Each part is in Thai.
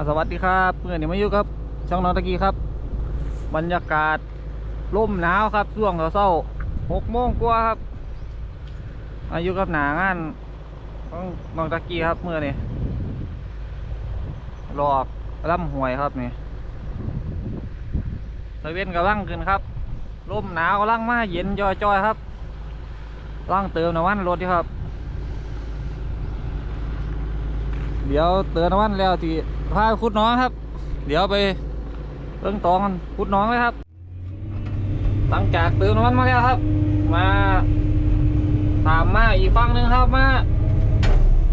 อสวัสดีครับเพื่อนเดี๋ยวมาอยู่ครับ ช่องน้องตะกี้ครับ บรรยากาศร่มหนาวครับช่วงเช้าหกโมงกว่าครับ อายุกับหนางานของน้องตะกี้ครับเมื่อนี่รอกล่ำหวยครับนี่ตะเวนกำลังขึ้นครับร่มหนาวกำลังมาเย็นจอยๆครับกำลังเติมน้ำมันรถครับ เดี๋ยวเตือนวันแล้วที่ พาไปขุดน้องครับ เดี๋ยวไปเรื่องตองกันขุดน้องเลยครับ หลังจากเตือนวันมาแล้วครับ มาตามมาอีกฝั่งหนึ่งครับมา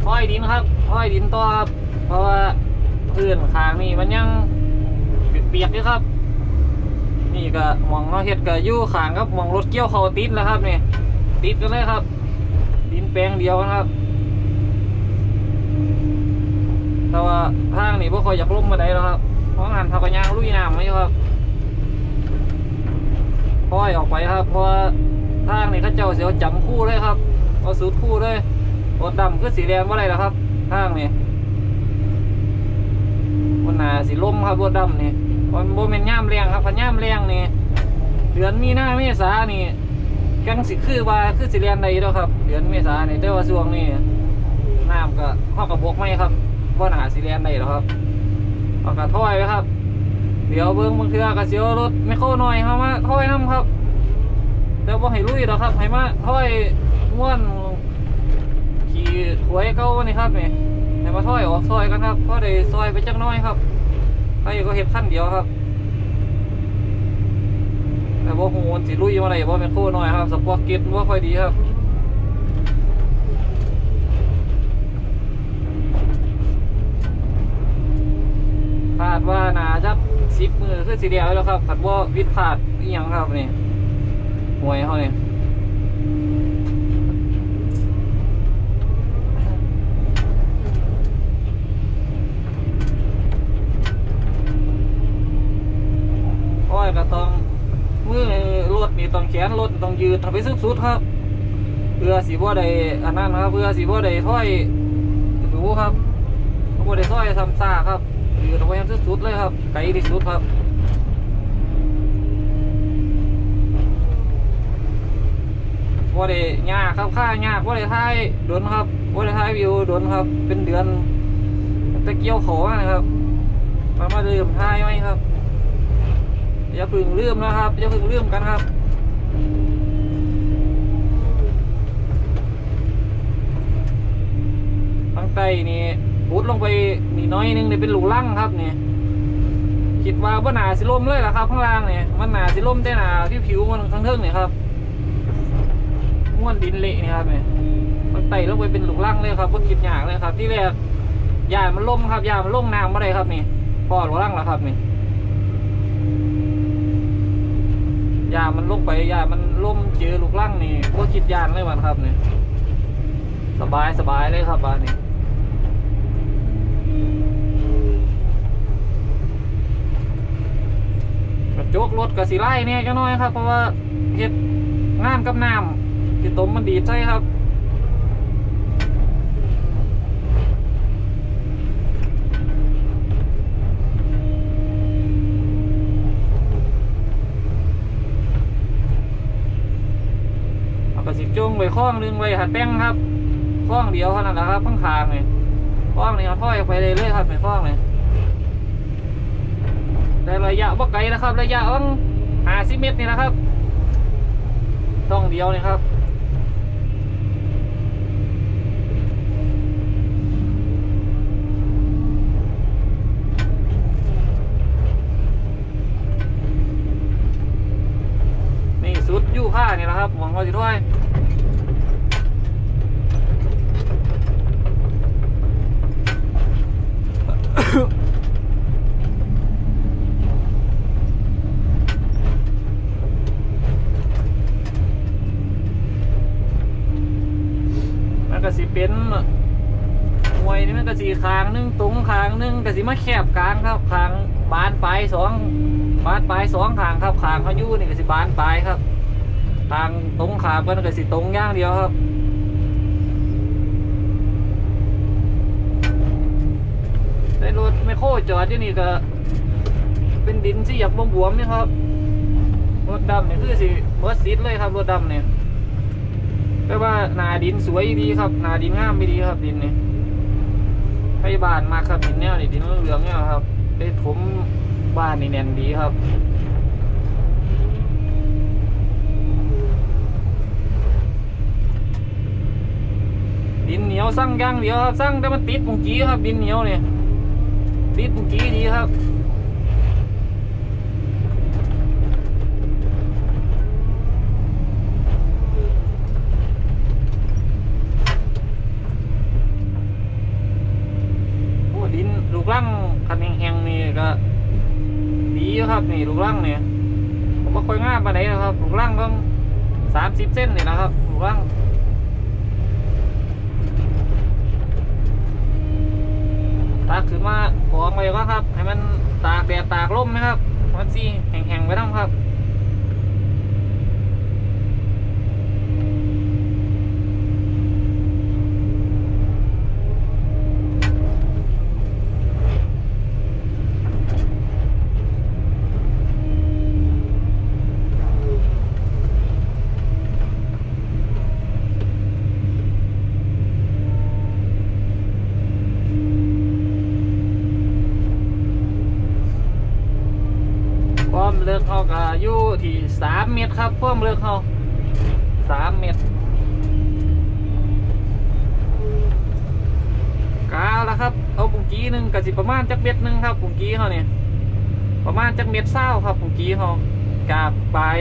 ห้อยดินครับห้อยดินต่อครับ เพราะว่าพื้นคางนี่มันยังเปียกอยู่ครับ นี่ก็มองเราเห็ดกับยู่ขางครับมองรถเกี่ยวเขาติดแล้วครับนี่ติดกันเลยครับ ดินแปลงเดียวกันครับ แต่ว่าทางนี่พวกคอยอยากล่มมาได้แล้วครับเพราะงานพักกระยางลุยน้ำไหมครับค่อยออกไปครับ เพราะว่าทางนี่เขาเจ้าเสียวจำคู่เลยครับเอาสูตรคู่เลยรถดำคือสีแดงว่าไรล่ะครับทางนี่วันหนาสีล่มครับรถดำนี่วันโบเมนย่ามแรงครับพันย่ามแรงนี่เดือนมีหน้าเมษานี่กังสิคือว่าคือสีแดงใดแล้วครับ เดือนเมษานี่แต่ว่าช่วงนี้น้ำก็ห้อกระบกไม่ครับ ว่าหนาสีแลนได้หรอครับเอากระถ้อยไว้ครับ เดี๋ยวเบิ้งบางเทือกระเสียวรถไม่เข้าหน่อยเข้ามาถ้อยน้ำครับเดี๋ยวบ่ให้ลุยหรอครับให้มาถ้อยม้วนขี่ถวยเก้านี่ครับนี่ให้มาถ้อยออกซอยกันครับเพราะได้ซอยไปจักน้อยครับใครก็เห็ดขั้นเดียวครับแต่ว่าหูมันสิลุยมาได้บ่เป็นโค้น้อยครับสปอร์ตเก็ตว่าค่อยดีครับ คาดว่านาจะสิบมือคือสีเดียวแล้วครับขัดว่าวิดพลาดอีหยังครับนี่หวยเขาเนี่ยอ้อยก็ต้องมือรถนี่ต้องแขนรถต้องยืดทำไปสุดครับ เพื่อสีบ่ได้อันนั้นครับ เพื่อสีบ่ได้ถ้อยดูครับเพื่อบ่ได้ถ้อยทำซ่าครับ ยืดเอาไว้ให้สุดๆเลยครับไกลที่สุดครับว่าได้ยากครับค่ายากว่าได้ท้ายโดนครับว่าได้ท้ายวิวโดนครับ เป็นเดือนตะเกียวขอนะครับมามาลืมท้ายไหมครับอย่าพึ่งลืมนะครับอย่าพึ่งลืมกันครับทางใต้นี่ พุดลงไปนี่น้อยนึงนี่เป็นหลูลั่งครับเนี่ยคิดว่าบ่หนาสิล่มเลยล่ะครับ ข้างล่างเนี่ยมันหนาสิล่มแต่หนาที่ผิวมันข้งเทิงเนี่ยครับม้วนดินเละนี่ครับเนี่ทางใต้ลงไปเป็นหลูลั่งเลยครับบ่คิดยากเลยครับ ที่แรกยานมันล่มครับยามันล่มน้ำมาได้ครับนี่พอหลูลั่งแล้วครับนี่ยามันลงไปยามันล่มเจอลูกลั่งนี่บ่คิดยานเลยวันครับเนี่ยสบายสบายเลยครับบ้านนี้ กระจกรถกับสีไล่เนี่ยจังน้อยครับ เพราะว่าเห็ดน้ำกับน้ำที่ต้มมันดีใช่ครับเอากระสิจุงไว้ข้องหนึงไว้หัดแป้งครับข้องเดียวเท่านั้นแหละครับข้างคางเลยข้องนี่เอาถ้อยไปเลยเลยครับในข้องเลย แต่ระยะบ่ไกลนะครับ ระยะต้องหาสิเมตรนี่นะครับ ต้องเดียวนี่ครับนี่สุดยู่ผ้านี่แหละครับหวังว่าจะด้วย ก็สิเป็นมวยนี่มันก็สีคางหนึงตรงคางหนึงก็สิมาแคบกลางครับคางบานปลายสองบานปลายสองคางครับคางเขายู่นี่ก็สิบานปลายครับทางตรงขามกันก็สิตรงย่างเดียวครับได้รถไม่โคคจอดที่นี่ก็ เป็นดินที่อยากบวมๆนี่ครับรถดำเนี่ยคือสิเบิร์ดซีดเลยครับรถดำเนี่ย แต่ว่านาดินสวยดีครับ นาดินงามไม่ดีครับดินนี่ให้บานมาครับดินแนวนี่ดินเหลืองเนี่ยครับได้ถมบ้านนี่แน่นดีครับดินเหนียวสั่งย่างเดียวครับสั่งแต่มันติดปุงกี้ครับดินเหนียวเนี่ยติดปุงกี้ดีครับ โอ้ดินลูกลังคันแห้งๆนี่ก็ดีอยู่ครับนี่ ลูกลังเนี่ยผมว่าค่อยง่ามปาไหนนะครับลูกลังต้องสามสิบเส้นเนี่ยนะครับลูกลังตากขึ้นมาขอไปก็ครับ ให้มันตากแดดตากลมนะครับมันสีแห้งๆไว้น้ำครับ ก็อยู่ที่สามเมตรครับความเลือกเขาสามเมตรกาแล้วครับ เอาปุ่งกี้หนึ่งกับสิประมาณจักเม็ดหนึ่งครับปุ่งกี้เขาเนี่ยประมาณจักเม็ดเศร้าครับปุ่งกี้เขากาบปลาย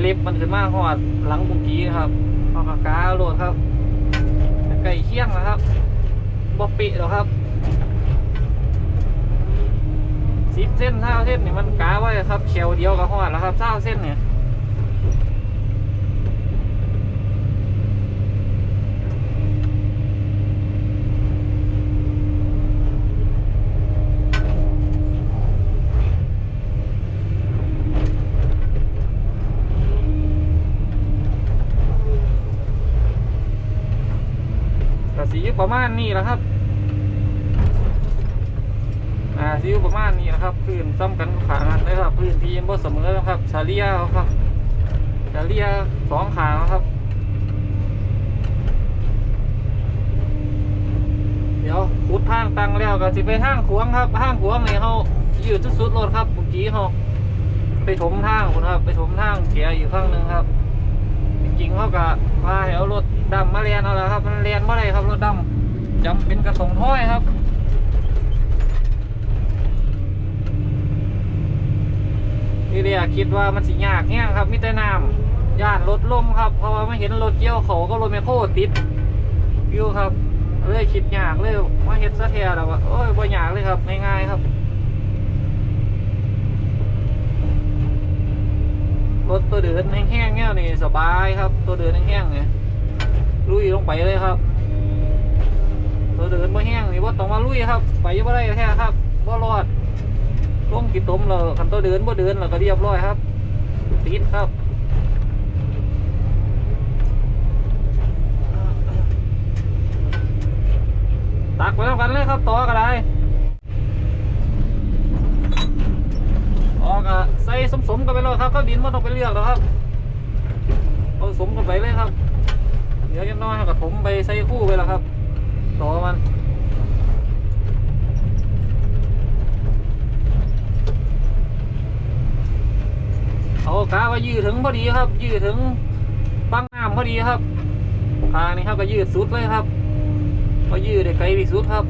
เล็บมันขึ้นมาหอดหลังปุ่งกี้ครับเขาก็กาโหลดครับไก่เคี่ยงนะครับบอปิหรอครับ สิบเส้นเท่าเส้นนี่มันกาไว้ครับเขียวเดียวกับหอดแล้วครับเท่าเส้นเนี่ยกสีประมาณนี้แหละครับาซิวประมาณนี้นะครับพื้นซ้ำกันขางนนะครับพื้นที่บ่เสมอนะครับชาเลียครับชาเลียสองขางนะครับ เดี๋ยวขุดทางตังแล้วก็สิไปทางขวงครับทางขวงนี่เขายืดสุดรถครับเมื่อกี้เขาไปถมทางคุณครับ ไปถมทางเกียอยู่ข้างหนึ่งครับ จริงๆเขาก็พาให้เอารถดำมาเรียนเอาละครับมันเรียนเมื่อไรครับรถดำจำเป็นกระสงถ้อยครับ ที่เรีย คิดว่ามันสิยากแห้งครับมิแต่น้ำย่านรถล่มครับ เพราะว่าไม่เห็นรถเกี่ยวเขาก็รถแมคโครติดอยู่ครับเลยคิดยากเลยมาเฮ็ดซะแท้แล้วว่าโอ้ยบ่ยากเลยครับง่ายๆครับรถตัวเดินแห้งๆเนี่ยนี่สบายครับ ตัวเดินแห้งๆเนี่ยลุยลงไปเลยครับ ตัวเดินบ่แห้งนี่ว่าต้องมาลุยครับ ไปบ่ได้แท้ครับบ่รอด ลงกี่ต้มเราคันตัวเดินบ่เดินเราก็เรียบร้อยครับติดครับตักไปแล้วกันเลยครับต่อก็ได้ออกอะใส่สมๆกันไปเลยครับข้าวดินไม่ต้องไปเลือกแล้วครับเอาสมกันไปเลยครับ เดี๋ยวยังน้อยเราก็ถมไปใส่คู่ไปแล้วครับ ต่อมัน เอา กาว่ายืดถึงพอดีครับ ยืดถึงปังน้ำพอดีครับทางนี้ครับก็ยืดสุดเลยครับก็ยืดได้ไกลที่สุดครับ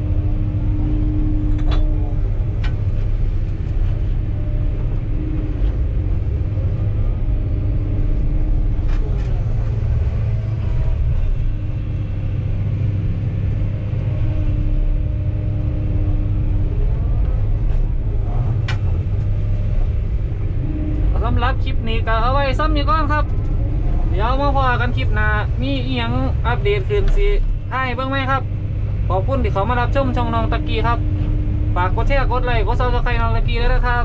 ำหรับคลิปนี้ก็เอาไว้ซ้ำนี้ก่อนครับ เดี๋ยวมาพอกันคลิปหน้ามีเอียงอัปเดตคืนสิให้เบิ่งไหมครับ ขอบคุณที่เขามารับชมช่องน้องตะกี้ครับ ฝากกดแชร์กดไลค์กดซับสไครต์น้องตะกี้ด้วยนะครับ